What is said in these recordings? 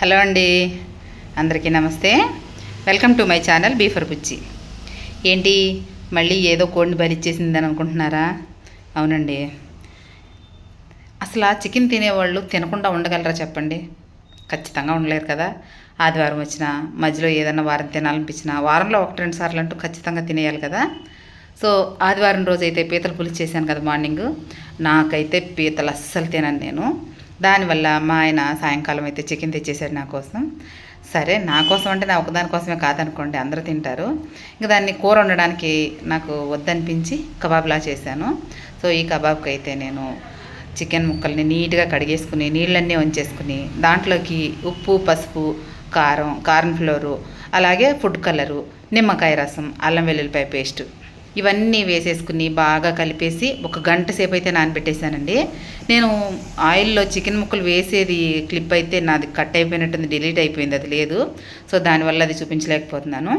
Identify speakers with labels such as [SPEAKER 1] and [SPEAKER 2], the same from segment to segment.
[SPEAKER 1] Hello అండి. అందరికీ నమస్తే. వెల్కమ్ టు మై ఛానల్ బీఫర్ పుచ్చి ఏంటి మళ్ళీ ఏదో కోడిని బలిచ్చేసిందని అనుకుంటున్నారా? అవునండి. అసలు ఆ చికెన్ తినేవాళ్ళు తినకుండా ఉండగలరా చెప్పండి? ఖచ్చితంగా ఉండలేరు కదా. ఆదివారం వచ్చినా మధ్యలో ఏదైనా వారం తినాలనిపించినా వారంలో ఒకటి రెండు సార్లు అంటూ ఖచ్చితంగా తినేయాలి కదా. సో ఆదివారం రోజు అయితే పీతలు పులుసు చేశాను కదా మార్నింగ్. నాకైతే పీతలు అస్సలు తినను నేను. దానివల్ల మా ఆయన సాయంకాలం అయితే చికెన్ తెచ్చేసాడు నా కోసం. సరే నా కోసం అంటే నా ఒకదాని కోసమే కాదనుకోండి అందరూ తింటారు. ఇంకా దాన్ని కూర వండడానికి నాకు వద్దనిపించి కబాబ్లా చేశాను. సో ఈ కబాబ్కి అయితే నేను చికెన్ ముక్కల్ని నీట్గా కడిగేసుకుని నీళ్ళన్నీ వంచేసుకుని దాంట్లోకి ఉప్పు పసుపు కారం కార్న్ ఫ్లోరు అలాగే ఫుడ్ కలరు నిమ్మకాయ రసం అల్లం వెల్లుల్లిపాయ పేస్టు ఇవన్నీ వేసేసుకుని బాగా కలిపేసి ఒక గంట సేపు అయితే నానబెట్టేశానండి. నేను ఆయిల్లో చికెన్ ముక్కలు వేసేది క్లిప్ అయితే నాది కట్ అయిపోయినట్టుంది డిలీట్ అయిపోయింది అది లేదు. సో దానివల్ల అది చూపించలేకపోతున్నాను.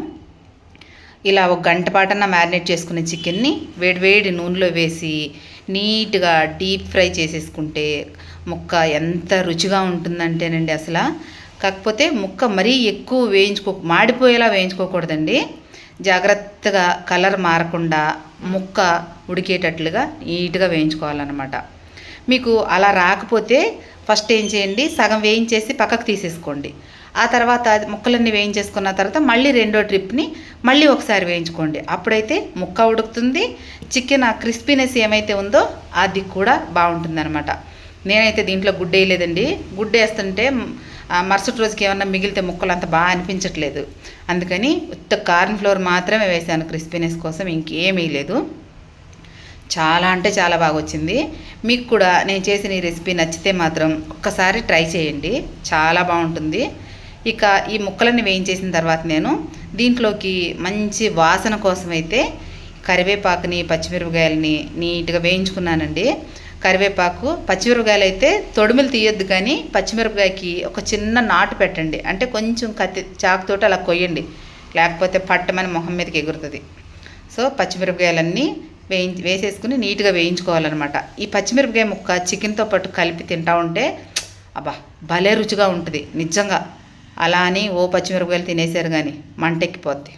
[SPEAKER 1] ఇలా ఒక గంట పాటన మ్యారినేట్ చేసుకునే చికెన్ని వేడివేడి నూనెలో వేసి నీట్గా డీప్ ఫ్రై చేసేసుకుంటే ముక్క ఎంత రుచిగా ఉంటుందంటేనండి అసలు. కాకపోతే ముక్క మరీ ఎక్కువ వేయించుకో మాడిపోయేలా వేయించుకోకూడదండి. జాగ్రత్తగా కలర్ మారకుండా ముక్క ఉడికేటట్లుగా నీట్గా వేయించుకోవాలన్నమాట. మీకు అలా రాకపోతే ఫస్ట్ ఏం చేయండి? సగం వేయించేసి పక్కకు తీసేసుకోండి. ఆ తర్వాత ముక్కలన్నీ వేయించేసుకున్న తర్వాత మళ్ళీ రెండో ట్రిప్ని మళ్ళీ ఒకసారి వేయించుకోండి. అప్పుడైతే ముక్క ఉడుకుతుంది. చికెన్ ఆ క్రిస్పీనెస్ ఏమైతే ఉందో అది కూడా బాగుంటుంది అనమాట నేనైతే దీంట్లో గుడ్డ వేయలేదండి గుడ్డ వేస్తుంటే మరుసటి రోజుకి ఏమన్నా మిగిలితే ముక్కలు అంత బాగా అనిపించట్లేదు. అందుకని ఉత్త కార్న్ ఫ్లోర్ మాత్రమే వేసాను క్రిస్పీనెస్ కోసం ఇంకేమీ లేదు. చాలా అంటే చాలా బాగా వచ్చింది. మీకు కూడా నేను చేసిన ఈ రెసిపీ నచ్చితే మాత్రం ఒక్కసారి ట్రై చేయండి. చాలా బాగుంటుంది. ఇక ఈ ముక్కలన్నీ వేయించేసిన తర్వాత నేను దీంట్లోకి మంచి వాసన కోసం అయితే కరివేపాకుని పచ్చిమిరపకాయలని నీట్గా వేయించుకున్నానండి. కరివేపాకు పచ్చిమిరపకాయలు అయితే తొడుములు తీయొద్దు కానీ పచ్చిమిరపకాయకి ఒక చిన్న నాటు పెట్టండి. అంటే కొంచెం కత్తి చాకుతోటి అలా కొయ్యండి. లేకపోతే పట్టమని మొహం మీదకి ఎగురుతుంది. సో పచ్చిమిరపకాయలన్నీ వేయి వేసేసుకుని నీట్గా వేయించుకోవాలన్నమాట. ఈ పచ్చిమిరపకాయ ముక్క చికెన్తో పాటు కలిపి తింటా ఉంటే అబ్బా భలే రుచిగా ఉంటుంది. నిజంగా. అలా అని ఓ పచ్చిమిరపకాయలు తినేసారు కానీ మంటెక్కిపోద్ది.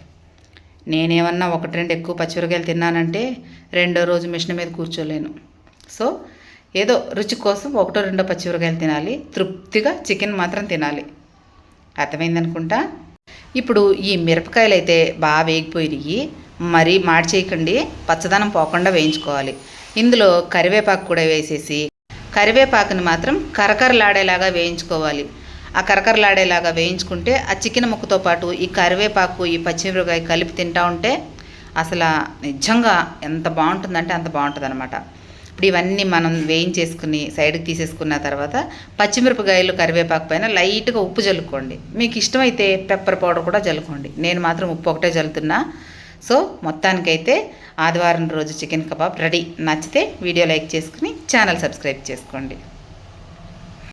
[SPEAKER 1] నేనేమన్నా ఒకటి రెండు ఎక్కువ పచ్చిమిరపకాయలు తిన్నానంటే రెండో రోజు మిషన్ మీద కూర్చోలేను. సో ఏదో రుచి కోసం ఒకటో రెండో పచ్చిమిరకాయలు తినాలి. తృప్తిగా చికెన్ మాత్రం తినాలి. అర్థమైందనుకుంటా? ఇప్పుడు ఈ మిరపకాయలు అయితే బాగా వేగిపోయినాయి. మరీ మాడి చేయకండి పచ్చదనం పోకుండా వేయించుకోవాలి. ఇందులో కరివేపాకు కూడా వేసేసి కరివేపాకుని మాత్రం కరకరలాడేలాగా వేయించుకోవాలి. ఆ కరకరలాడేలాగా వేయించుకుంటే ఆ చికెన్ ముక్కతో పాటు ఈ కరివేపాకు ఈ పచ్చిమిరపకాయ కలిపి తింటా ఉంటే అసలు నిజంగా ఎంత బాగుంటుందంటే అంత బాగుంటుంది అనమాట ఇప్పుడు ఇవన్నీ మనం వేయించేసుకుని సైడ్కి తీసేసుకున్న తర్వాత పచ్చిమిరపకాయలు కరివేపాకు పైన లైట్గా ఉప్పు జల్లుకోండి. మీకు ఇష్టమైతే పెప్పర్ పౌడర్ కూడా జల్లుకోండి. నేను మాత్రం ఉప్పు ఒకటే జల్లుతున్నా. సో మొత్తానికైతే ఆదివారం రోజు చికెన్ కబాబ్ రెడీ. నచ్చితే వీడియో లైక్ చేసుకుని ఛానల్ సబ్స్క్రైబ్ చేసుకోండి.